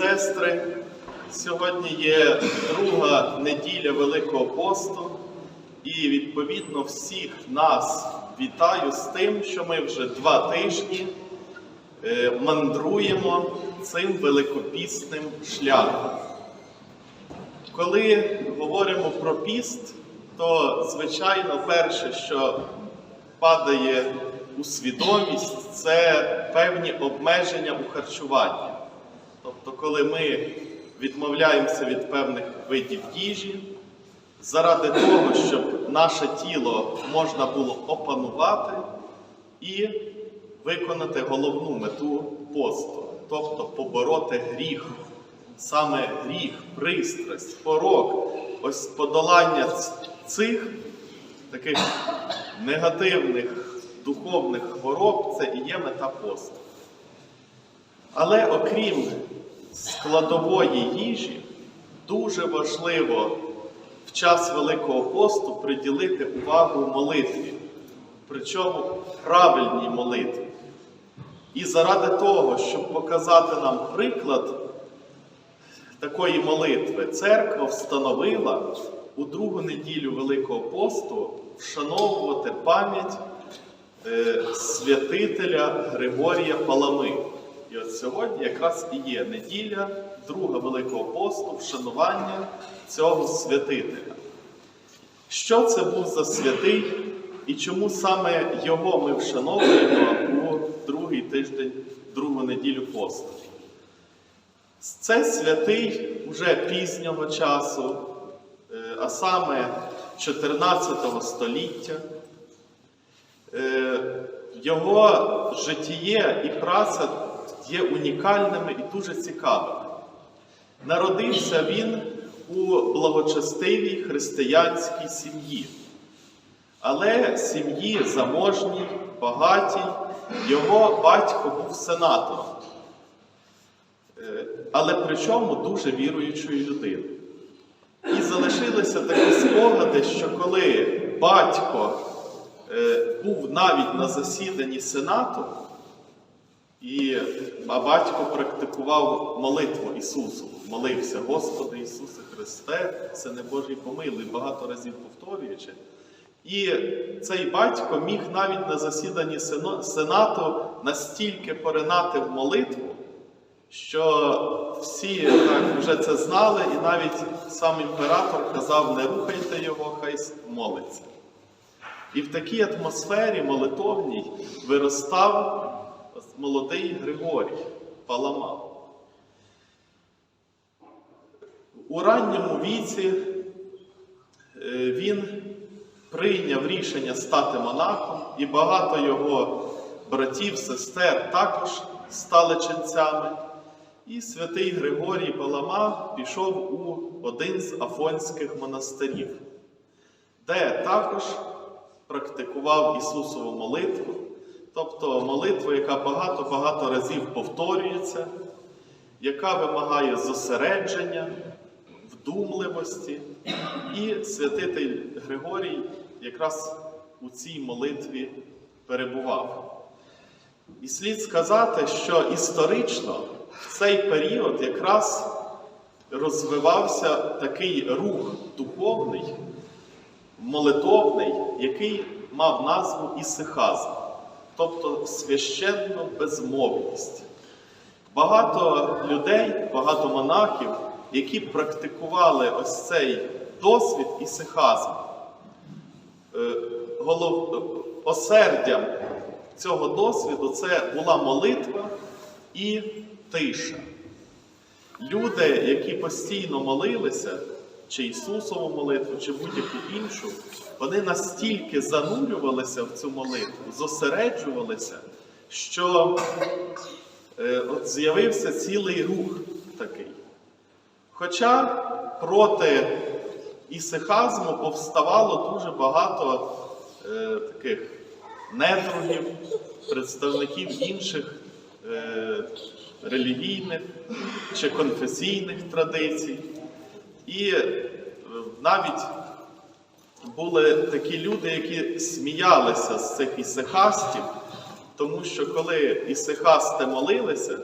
сестри, сьогодні є друга неділя Великого посту, і відповідно всіх нас вітаю з тим, що ми вже два тижні е, мандруємо цим великопісним шляхом. Коли говоримо про піст, то звичайно перше, що падає у свідомість, це певні обмеження у харчуванні. Тобто, коли ми відмовляємося від певних видів їжі, заради того, щоб наше тіло можна було опанувати і виконати головну мету посту, тобто побороти гріх, саме гріх, пристрасть, порок, ось подолання цих таких негативних духовних хвороб це і є мета посту. Але окрім складової їжі, дуже важливо в час Великого посту приділити увагу молитві, причому правильній молитві. І заради того, щоб показати нам приклад такої молитви, церква встановила у другу неділю Великого посту вшановувати пам'ять е, святителя Григорія Палами. І от сьогодні якраз і є неділя, друга Великого посту, вшанування цього святителя. Що це був за святий і чому саме його ми вшановуємо у другий тиждень, другу неділю посту? Це святий уже пізнього часу, е, а саме 14 століття. Е, Його житіє і праця є унікальними і дуже цікавими. Народився він у благочестивій християнській сім'ї, але сім'ї заможній, багатій, його батько був сенатором. Е, але при чому дуже віруючою людиною. І залишилися такі спогади, що коли батько е, був навіть на засіданні Сенату, і, а батько практикував молитву Ісусу, молився, Господи Ісусе Христе, Сине Божий помилуй, багато разів повторюючи. І цей батько міг навіть на засіданні Сенату настільки поринати в молитву, що всі так вже це знали, і навіть сам імператор казав: не рухайте його, хай молиться. І в такій атмосфері молитовній виростав молодий Григорій Палама. У ранньому віці е, він прийняв рішення стати монахом, і багато його братів, сестер також стали ченцями. І святий Григорій Палама пішов у один з афонських монастирів, де також практикував Ісусову молитву, тобто молитву, яка багато-багато разів повторюється, яка вимагає зосередження, вдумливості. І святитель Григорій якраз у цій молитві перебував. І слід сказати, що історично в цей період якраз розвивався такий рух духовний, молитовний, який мав назву ісихазм, тобто священну безмовність. Багато людей, багато монахів, які практикували ось цей досвід ісихазму, е, голов... осердям цього досвіду це була молитва і тиша. Люди, які постійно молилися, чи Ісусову молитву, чи будь-яку іншу, вони настільки занурювалися в цю молитву, зосереджувалися, що е, от з'явився цілий рух такий. Хоча проти ісихазму повставало дуже багато е, таких недругів, представників інших е, релігійних чи конфесійних традицій. І е, навіть були такі люди, які сміялися з цих ісихастів, тому що коли ісихасти молилися,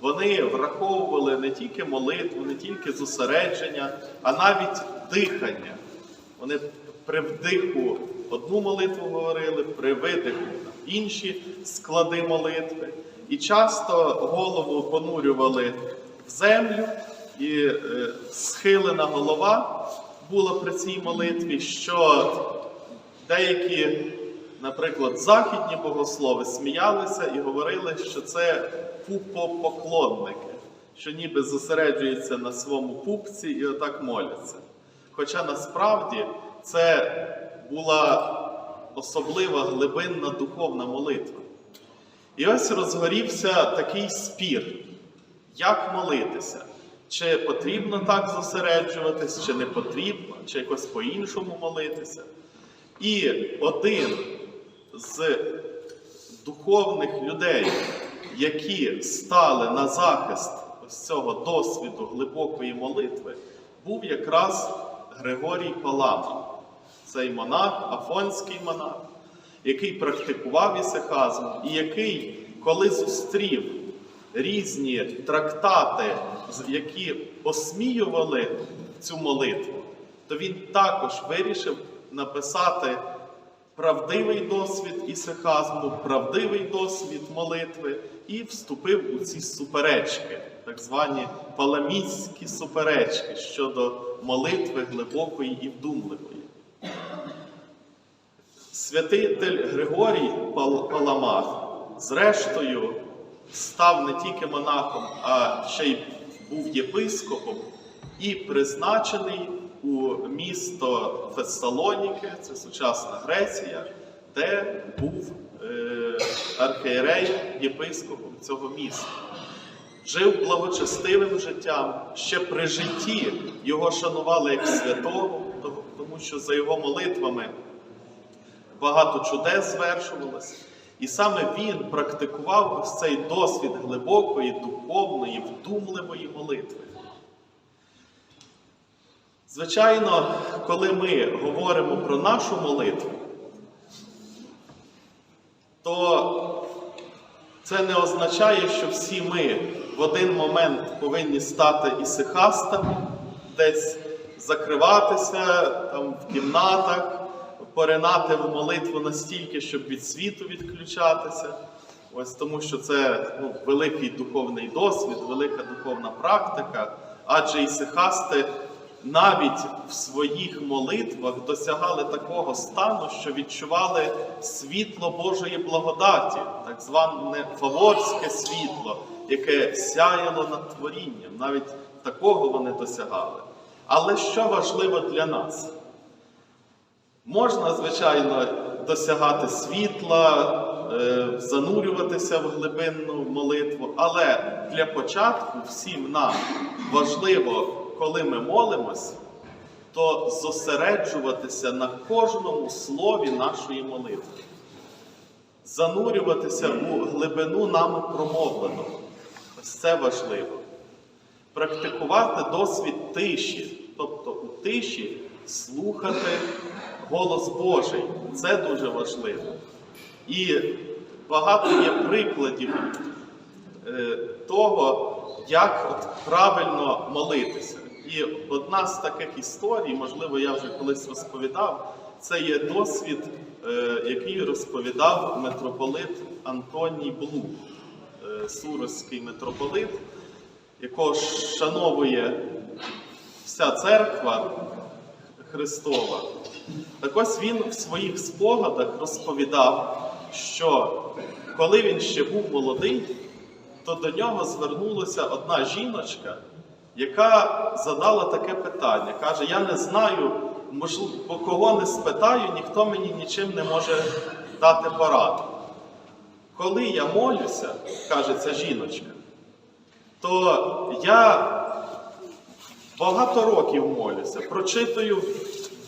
вони враховували не тільки молитву, не тільки зосередження, а навіть дихання. Вони при вдиху одну молитву говорили, при видиху інші склади молитви. І часто голову понурювали в землю, і е, схилена голова була при цій молитві, що деякі, наприклад, західні богослови сміялися і говорили, що це пупопоклонники, що ніби зосереджуються на своєму пупці і отак моляться. Хоча насправді це була особлива глибинна духовна молитва. І ось розгорівся такий спір, як молитися. Чи потрібно так зосереджуватись, чи не потрібно, чи якось по-іншому молитися. І один з духовних людей, які стали на захист ось цього досвіду глибокої молитви, був якраз Григорій Палама, цей монах, афонський монах, який практикував ісихазм, і який, коли зустрів різні трактати, які осміювали цю молитву, то він також вирішив написати правдивий досвід ісихазму, правдивий досвід молитви і вступив у ці суперечки, так звані паламіцькі суперечки щодо молитви глибокої і вдумливої. Святитель Григорій Пал- Паламар, зрештою, став не тільки монахом, а ще й був єпископом і призначений у місто Фессалоніки, це сучасна Греція, де був е, архієрей єпископом цього міста. Жив благочестивим життям. Ще при житті його шанували як святого, тому що за його молитвами багато чудес звершувалося. І саме він практикував ось цей досвід глибокої, духовної, вдумливої молитви. Звичайно, коли ми говоримо про нашу молитву, то це не означає, що всі ми в один момент повинні стати ісихастами, десь закриватися там, в кімнатах, поринати в молитву настільки, щоб від світу відключатися. Ось тому що це ну, великий духовний досвід, велика духовна практика, адже ісихасти навіть в своїх молитвах досягали такого стану, що відчували світло Божої благодаті, так зване фаворське світло, яке сяяло над творінням. Навіть такого вони досягали. Але що важливо для нас? Можна, звичайно, досягати світла, е, занурюватися в глибинну молитву, але для початку всім нам важливо, коли ми молимось, то зосереджуватися на кожному слові нашої молитви, занурюватися у глибину нами промовленого. Ось це важливо. Практикувати досвід тиші, тобто у тиші слухати голос Божий. Це дуже важливо. І багато є прикладів е, того, як от правильно молитися. І одна з таких історій, можливо, я вже колись розповідав, це є досвід, е, який розповідав митрополит Антоній Блук, е, Суровський митрополит, якого шановує вся церква Христова. Так ось він в своїх спогадах розповідав, що коли він ще був молодий, то до нього звернулася одна жіночка, яка задала таке питання. Каже: Я не знаю, можливо, кого не спитаю, ніхто мені нічим не може дати пораду. Коли я молюся, каже ця жіночка, то я багато років молюся, прочитую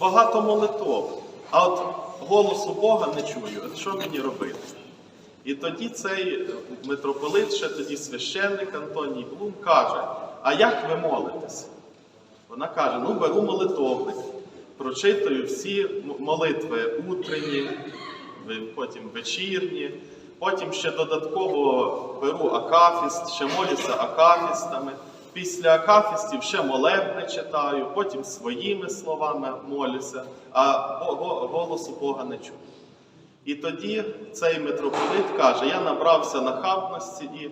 багато молитов, а от голосу Бога не чую. От що мені робити? І тоді цей митрополит, ще тоді священник Антоній Блум, каже: А як ви молитесь? Вона каже: ну беру молитовник, прочитую всі молитви утренні, потім вечірні. Потім ще додатково беру акафіст, ще молюся акафістами. Після акафістів ще молебне читаю, потім своїми словами молюся, а го- го- голосу Бога не чую. І тоді цей митрополит каже: я набрався нахабності і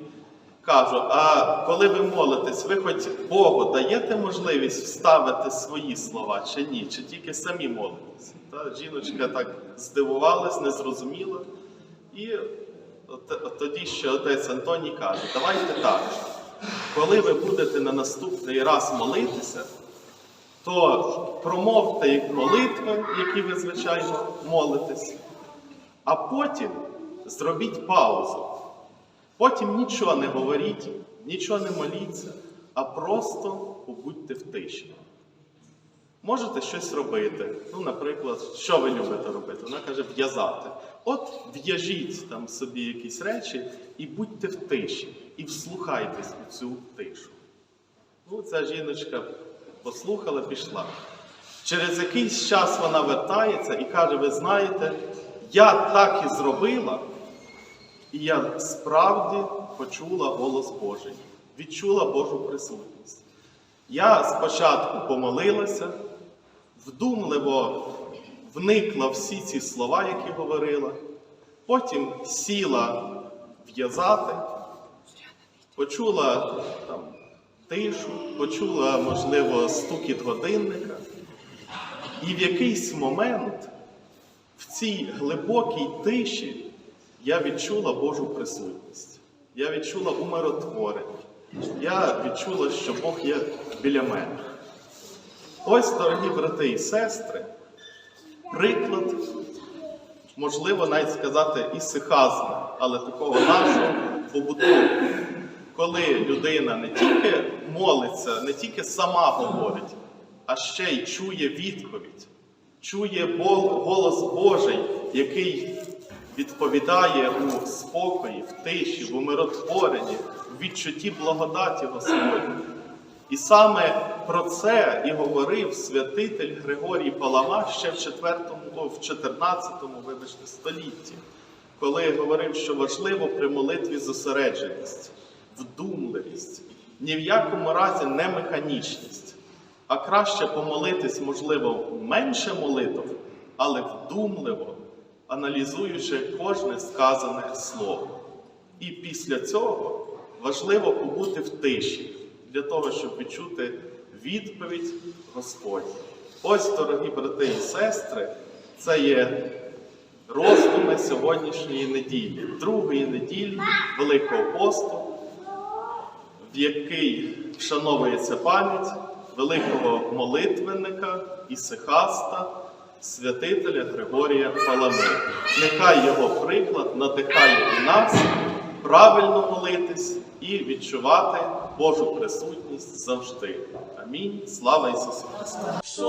кажу: а коли ви молитесь, ви хоч Богу даєте можливість вставити свої слова чи ні, чи тільки самі молитесь? Та жіночка так здивувалась, не зрозуміла. І тоді ще отець Антоній каже: давайте так. Коли ви будете на наступний раз молитися, то промовте як молитви, які ви, звичайно, молитесь, а потім зробіть паузу. Потім нічого не говоріть, нічого не моліться, а просто побудьте в тиші. Можете щось робити. Ну, наприклад, що ви любите робити? Вона каже в'язати. От в'яжіть там собі якісь речі і будьте в тиші, і вслухайтесь у цю тишу. Ну, ця жіночка послухала, пішла. Через якийсь час вона вертається і каже: ви знаєте, я так і зробила, і я справді почула голос Божий, відчула Божу присутність. Я спочатку помолилася, вдумливо вникла всі ці слова, які говорила, потім сіла в'язати, почула там, тишу, почула, можливо, стукіт годинника. І в якийсь момент в цій глибокій тиші я відчула Божу присутність. Я відчула умиротворення. Я відчула, що Бог є біля мене. Ось, дорогі брати і сестри, приклад, можливо, навіть сказати і але такого нашого побуту, коли людина не тільки молиться, не тільки сама говорить, а ще й чує відповідь, чує голос Божий, який відповідає у спокої, в тиші, в умиротворенні, в відчутті благодаті Господньої. І саме про це і говорив святитель Григорій Палама ще в 4, о, в 14 вибачте, столітті, коли говорив, що важливо при молитві зосередженість, вдумливість, ні в якому разі не механічність, а краще помолитись, можливо, менше молитв, але вдумливо, аналізуючи кожне сказане слово. І після цього важливо побути в тиші для того, щоб відчути відповідь Господню. Ось, дорогі брати і сестри, це є роздуми сьогоднішньої неділі, другої неділі Великого посту, в який вшановується пам'ять великого молитвенника Ісихаста, святителя Григорія Палами. Нехай його приклад надихає і нас правильно молитись і відчувати Божу присутність завжди. Амінь. Слава Ісусу Христу!